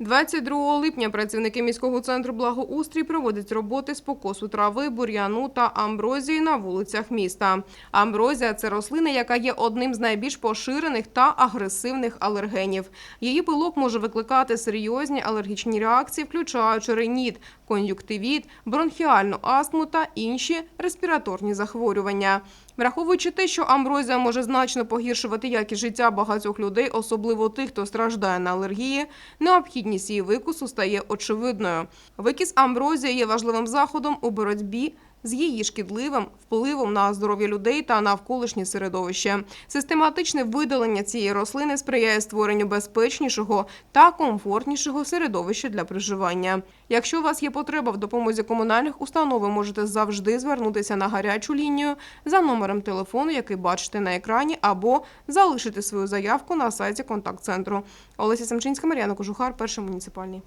22 липня працівники міського центру благоустрій проводять роботи з покосу трави, бур'яну та амброзії на вулицях міста. Амброзія це рослина, яка є одним з найбільш поширених та агресивних алергенів. Її пилок може викликати серйозні алергічні реакції, включаючи реніт, кон'юктивіт, бронхіальну астму та інші респіраторні захворювання. Враховуючи те, що амброзія може значно погіршувати якість життя багатьох людей, особливо тих, хто страждає на алергії, необхідність її викусу стає очевидною. Викіс амброзії є важливим заходом у боротьбі з її шкідливим впливом на здоров'я людей та навколишнє середовище. Систематичне видалення цієї рослини сприяє створенню безпечнішого та комфортнішого середовища для проживання. Якщо у вас є потреба в допомозі комунальних установ, ви можете завжди звернутися на гарячу лінію за номером телефону, який бачите на екрані, або залишити свою заявку на сайті контакт-центру. Олеся Семчинська, Мар'яна Кожухар, перший муніципальний.